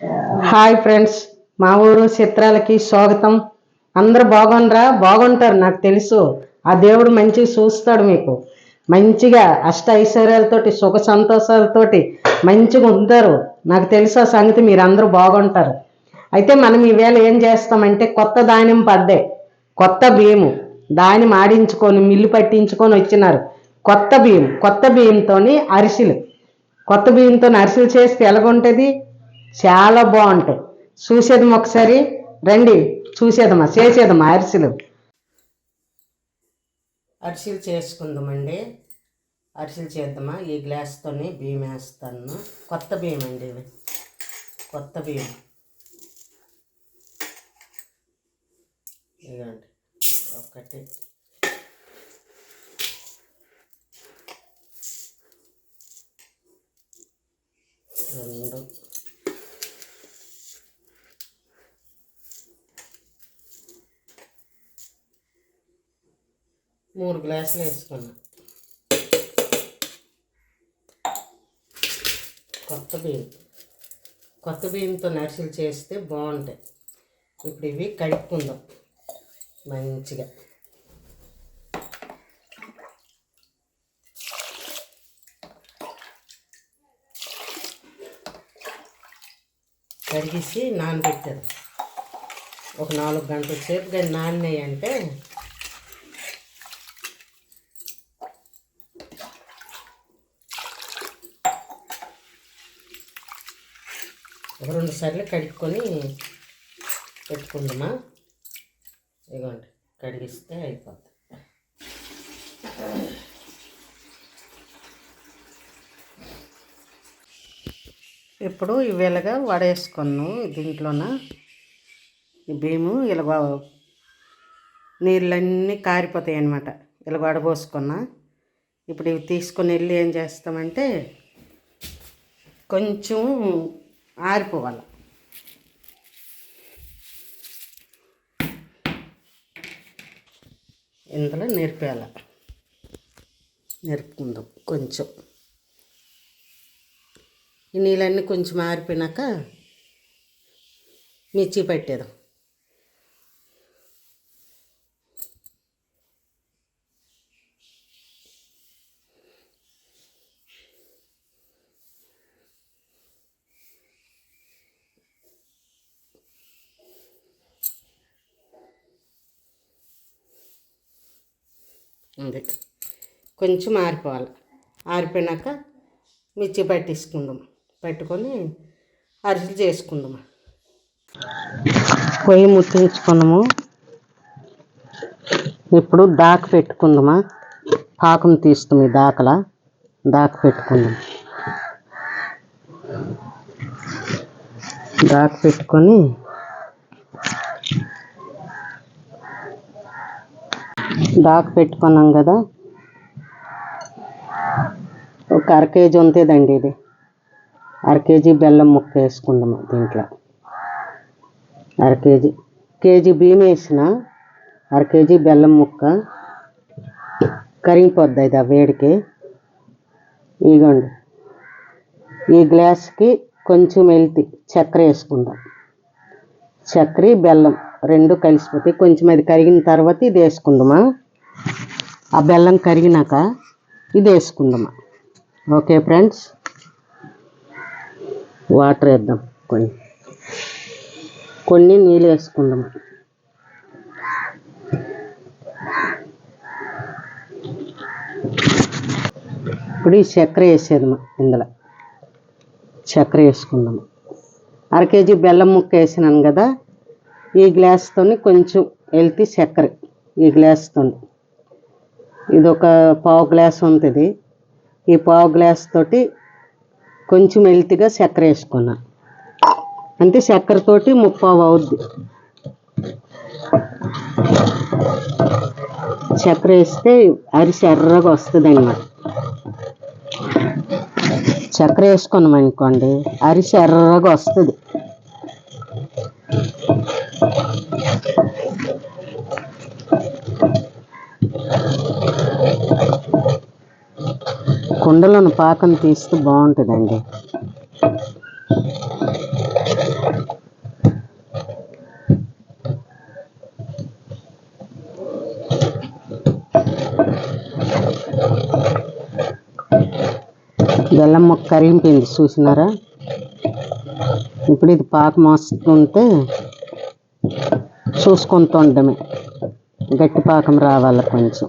Hi friends మా ఊరు చిత్రాలకి స్వాగతం. అందరు బాగుండరా బాగుంటారు నాకు తెలుసు. ఆ దేవుడు మంచిగా చూస్తాడు మీకు. మంచిగా అష్ట ఐశ్వర్యాలతోటి సుఖ సంతోషాలతోటి మంచిగా ఉంటారు. నాకు తెలుసు ఆ సంగతి మీరు అందరూ బాగుంటారు. అయితే మనం ఈవేళ ఏం చేస్తామంటే కొత్త ధాన్యం పడ్డాయి కొత్త బియ్యము దాని ఆడించుకొని మిల్లు పట్టించుకొని వచ్చినారు. కొత్త బియ్యం కొత్త బియ్యంతోని అరిసెలు. కొత్త బియ్యంతో అరిసెలు చేస్తే ఎలాగుంటుంది? చాలా బాగుంటాయి. చూసేదమ్మా ఒకసారి. రండి చూసేదమ్మా చేసేదమ్మా అరిసెలు. అరిసెలు చేసుకుందామండి. అరిసెలు చేద్దామా? ఈ గ్లాస్తోని బియ్యం వేస్తాను. కొత్త బియ్యం అండి ఇవి కొత్త బియ్యం. ఇదండి ఒకటి. రెండు. మూడు గ్లాసులు వేసుకున్నా. కొత్త బియ్యం. కొత్త బియ్యంతో నర్సులు చేస్తే బాగుంటాయి. ఇప్పుడు ఇవి కడుక్కుందాం మంచిగా. కడిగేసి నానబెట్టారు ఒక నాలుగు గంటల సేపు కానీ నాన్నయ్య అంటే ఒక రెండు సార్లు కడుక్కొని పెట్టుకుందామా ఇదిగోండి కడిగిస్తే అయిపోతుంది ఇప్పుడు ఇవేళగా వడేసుకున్నాను దీంట్లోన. ఈ బియ్యము ఇలా నీళ్ళన్నీ కారిపోతాయి అన్నమాట. ఇలా వడబోసుకున్నా ఇప్పుడు ఇవి తీసుకొని వెళ్ళి ఏం చేస్తామంటే కొంచెం ఆరిపోవాలి. ఇందులో నేర్పేయాల. నేర్పుకుందాం కొంచెం. ఈ నీళ్ళన్నీ కొంచెం ఆరిపోయినాక మిర్చి పెట్టేదాం ఉంది కొంచెం ఆరిపోవాలి. ఆరిపోయినాక మిర్చి పట్టించుకుందాం. పెట్టుకొని అరిసెలు చేసుకుందాం. పొయ్యి ముట్టించుకున్నాము. ఇప్పుడు దాక పెట్టుకుందామా? పాకం తీస్తాం ఈ దాకలా. దాక పెట్టుకుందాం. దాక పెట్టుకొని డాక్ పెట్టుకున్నాం కదా. ఒక అర కేజీ ఉంటుందండి ఇది. అర కేజీ బెల్లం ముక్క వేసుకుందాము దీంట్లో. అర కేజీ కేజీ బియ్యం వేసిన అర కేజీ బెల్లం ముక్క. కరిగిపోద్ది ఇది ఆ వేడికి. ఇగోండి ఈ గ్లాస్కి కొంచెం వెళ్తి చక్కెర వేసుకుందాం. చక్కెర బెల్లం. రెండు కలిసిపోతాయి. కొంచెం అది కరిగిన తర్వాత ఇది వేసుకుందామా? ఆ బెల్లం కరిగినాక ఇది వేసుకుందామా? Okay friends. వాటర్ వేద్దాం. కొన్ని. కొన్ని నీళ్ళు వేసుకుందాం ఇప్పుడు ఈ చక్కెర వేసేదమ్మా ఇందులో? చక్కెర వేసుకుందాము? అర కేజీ బెల్లం ముక్క వేసినాను కదా ఈ గ్లాస్తో కొంచెం వెళ్తే చక్కెర ఈ గ్లాస్తో ఇది ఒక పావు గ్లాస్ ఉంటుంది. ఈ పావు గ్లాస్ తోటి కొంచెం వెళ్తిగా చక్కెర వేసుకున్నా. అంటే చక్కెరతోటి ముప్పావు అవుద్ది. చక్కెర వేస్తే అరిసి ఎర్రగా వస్తుంది అన్నమాట చక్కెర వేసుకున్నాం అనుకోండి అరిసి ఎర్రగా వస్తుంది. కుండలను పాకం తీస్తూ బాగుంటుందండి. బెల్లం మొక్క కరిగిపోయింది చూసినారా? ఇప్పుడు ఇది పాకం మోస్తుంటే చూసుకుంటుండమే గట్టి పాకం రావాలి కొంచెం.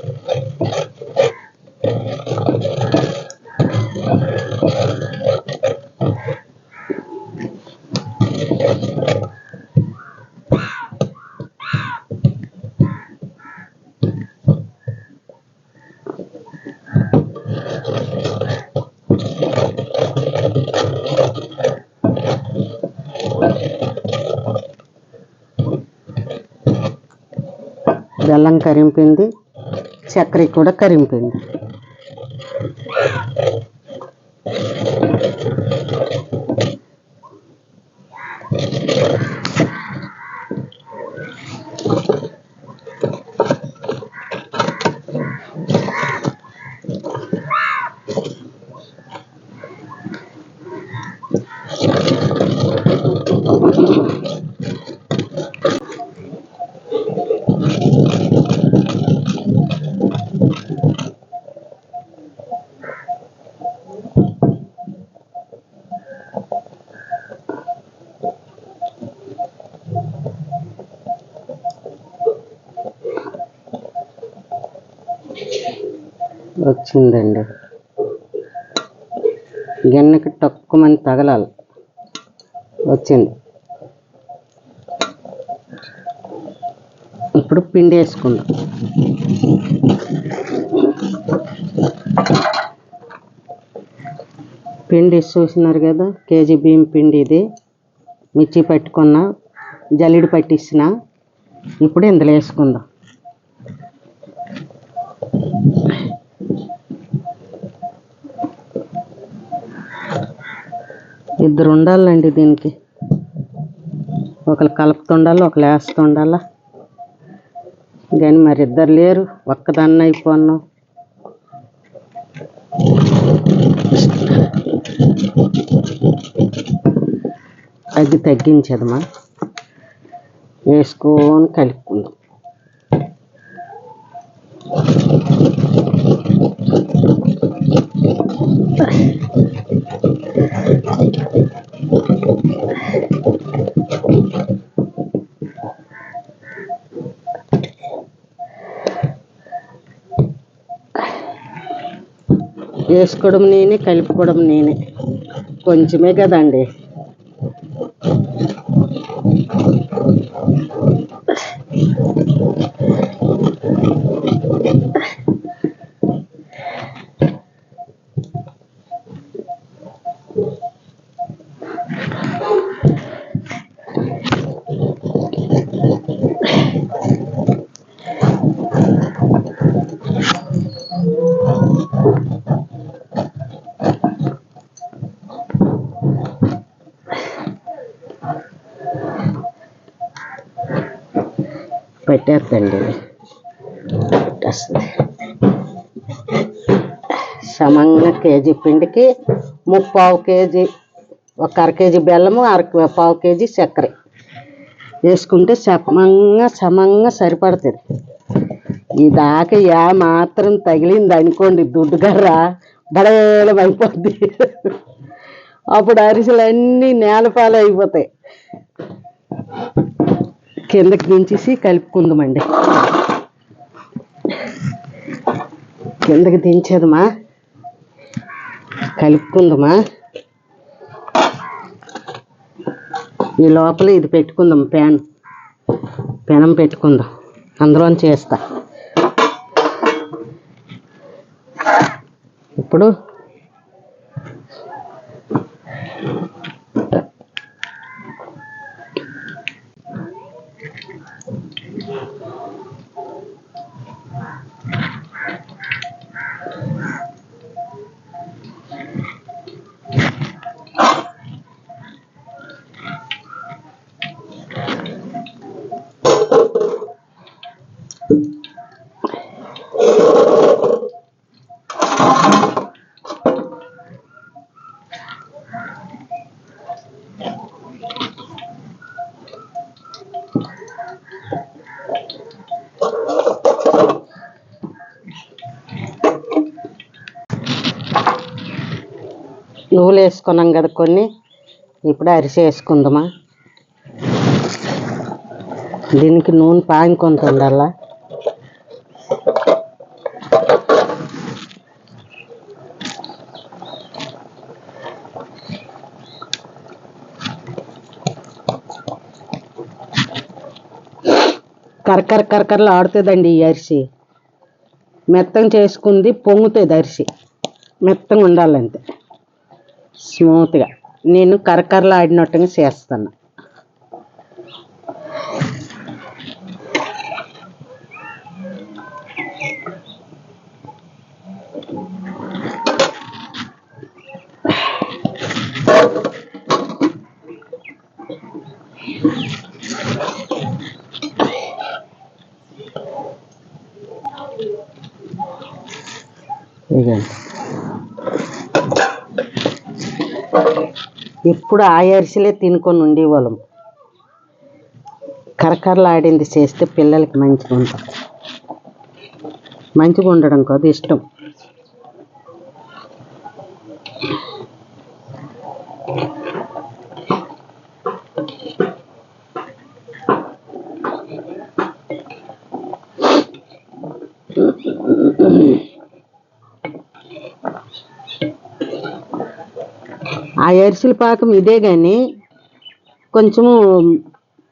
కరింపింది చక్కెర కూడా కరిగిపోయింది వచ్చిందండి. గిన్నెకి తక్కువని తగలాలి. వచ్చింది. ఇప్పుడు పిండి వేసుకుందాం. పిండి చూసినారు కదా కేజీ బియ్యం పిండి ఇది. మిర్చి పట్టుకున్న జల్లిడి పట్టించిన ఇప్పుడు ఇందులో వేసుకుందాం. ఇద్దరు ఉండాలండి దీనికి. ఒకరు కలుపుతుండాలి ఒకరు వేస్తుండాలా? కానీ మరి ఇద్దరు లేరు ఒక్కదాన్ని అయిపోన్నాం. అది తగ్గించదమ్మా వేసుకొని కలుపుకుందాం. వేసుకోవడం నేనే కలుపుకోవడం నేనే. కొంచెమే కదండి. పెట్టేస్తండి పెట్టేస్తుంది సమంగా కేజీ పిండికి ముప్పావు కేజీ ఒక అర కేజీ బెల్లము అర పావు కేజీ చక్కెర. వేసుకుంటే సమంగా సమంగా సరిపడుతుంది. ఈ దాకా ఏ మాత్రం తగిలింది అనుకోండి దుడ్డు గర్ర బడేలం అయిపోద్ది. అప్పుడు అరిసెలు అన్నీ నేలపాలు అయిపోతాయి కిందకి దించేసి కలుపుకుందామండి. కిందకి దించేదమా? కలుపుకుందామా? ఈ లోపల ఇది పెట్టుకుందాం ప్యాన్ పెనం పెట్టుకుందాం. అందులో చేస్తా. ఇప్పుడు నువ్వులు వేసుకున్నాం కదా కొన్ని. ఇప్పుడు అరిసి వేసుకుందామా? దీనికి నూనె పాయం కొంత ఉండాలా కరకర కరకరలు ఆడుతుందండి ఈ అరిసి. మెత్తం చేసుకుంది పొంగుతుంది అరిసి. మెత్తంగా ఉండాలంతే. స్మూత్గా. నేను కరకరలు ఆడినట్టుగా చేస్తాను ఇదండి ఎప్పుడు ఆ అరిసెలే తినుకొని ఉండేవాళ్ళం. కరకరలాడింది చేస్తే పిల్లలకి మంచిగా ఉంటుంది. మంచిగా ఉండడం కాదు ఇష్టం. ఆ అరిసెల పాకం ఇదే కానీ కొంచెము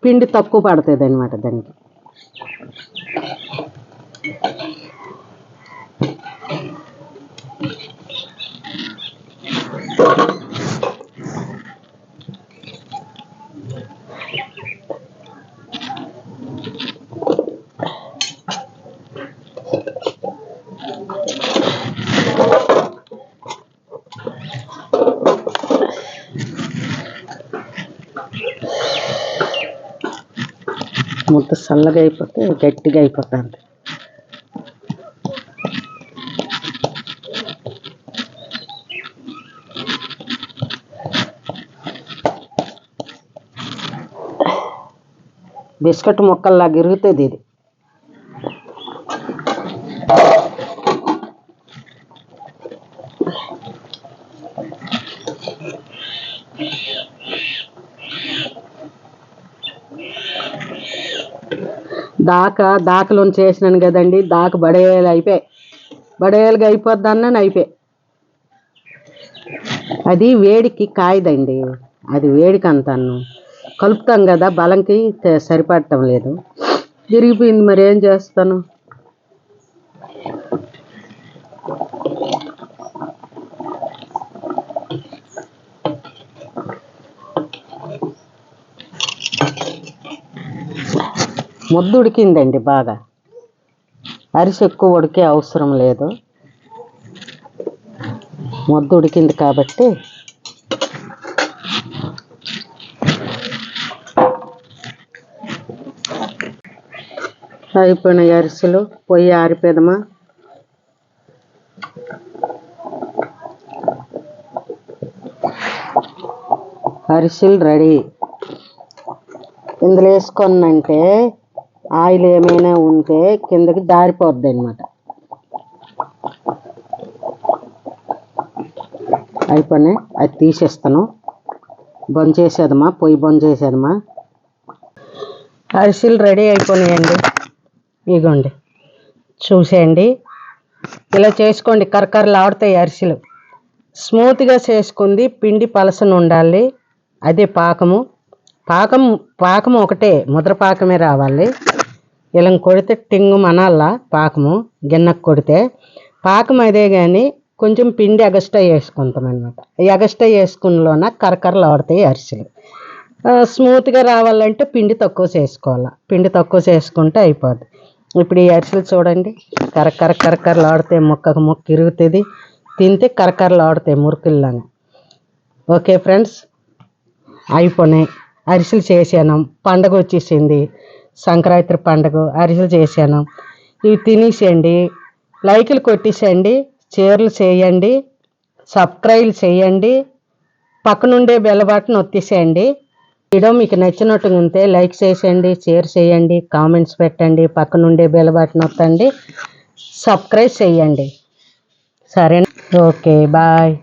పిండి తక్కువ పడుతుంది అనమాట దానికి. అంత చల్లగా అయిపోతే గట్టిగా అయిపోతుంది. బిస్కెట్ ముక్కల్లాగా ఇరుగుతుంది ఇది. దాక దాకలో చేసినాను కదండి దాక బడేలు అయిపోయాయి బడేలుగా అయిపోద్ది అయిపోయాయి అది వేడికి కాయదండి అది వేడికి అంతాను. కలుపుతాం కదా బలంకి సరిపడటం లేదు. విరిగిపోయింది మరి ఏం చేస్తాను? ముద్దు ఉడికిందండి బాగా. అరిసి ఎక్కువ ఉడికే అవసరం లేదు. ముద్దు ఉడికింది కాబట్టి అయిపోయినాయి అరిసెలు పొయ్యి ఆరిపోదమా? అరిసెలు రెడీ. ఇందులో వేసుకున్నంటే ఆయిల్ ఏమైనా ఉంటే కిందకి జారిపోద్ది అనమాట అయిపోయినాయి. అది తీసేస్తాను. బంద్ చేసేదమ్మా. పొయ్యి బంద్ చేసేదమ్మా. అరిసెలు రెడీ అయిపోయినాయండి. ఇగోండి. చూసేయండి. ఇలా చేసుకోండి. కరకరలు ఆడుతాయి అరిసెలు. స్మూత్గా చేసుకుంది. పిండి పలసన ఉండాలి. అదే పాకము. పాకం పాకం ఒకటే. ముద్ర పాకమే రావాలి. ఇలా కొడితే టింగు మనల్లా పాకము గిన్నెకు కొడితే. పాకం అదే కానీ కొంచెం పిండి ఎగస్ట్రా వేసుకుంటాం అనమాట ఎగస్ట్రా వేసుకున్నలోన కరకరలు ఆడతాయి అరిసెలు. స్మూత్గా రావాలంటే పిండి తక్కువ చేసుకోవాలి పిండి తక్కువ చేసుకుంటే అయిపోద్ది. ఇప్పుడు ఈ అరిసెలు చూడండి. కరకర కరకరలు ఆడితే ముక్కకు ముక్క ఇరుగుతుంది. తింటే కరకరలు ఆడతాయి మురుకుల్లాగా. ఓకే ఫ్రెండ్స్ అయిపోయినాయి. అరిసెలు చేసాను పండగ వచ్చేసింది. సంక్రాంతి పండుగ అరిసెలు చేశాను. ఇవి తినేసేయండి. లైకులు కొట్టేసేయండి. షేర్లు చేయండి. సబ్స్క్రైబ్ చేయండి. పక్కనుండే బెల్ బటన్ ఒత్తేసేయండి వీడియో మీకు నచ్చినట్టుగా ఉంటే లైక్ చేసేయండి షేర్ చేయండి కామెంట్స్ పెట్టండి పక్కనుండే బెల్ బటన్ ఒత్తండి సబ్స్క్రైబ్ చేయండి. సరేనా? Okay bye.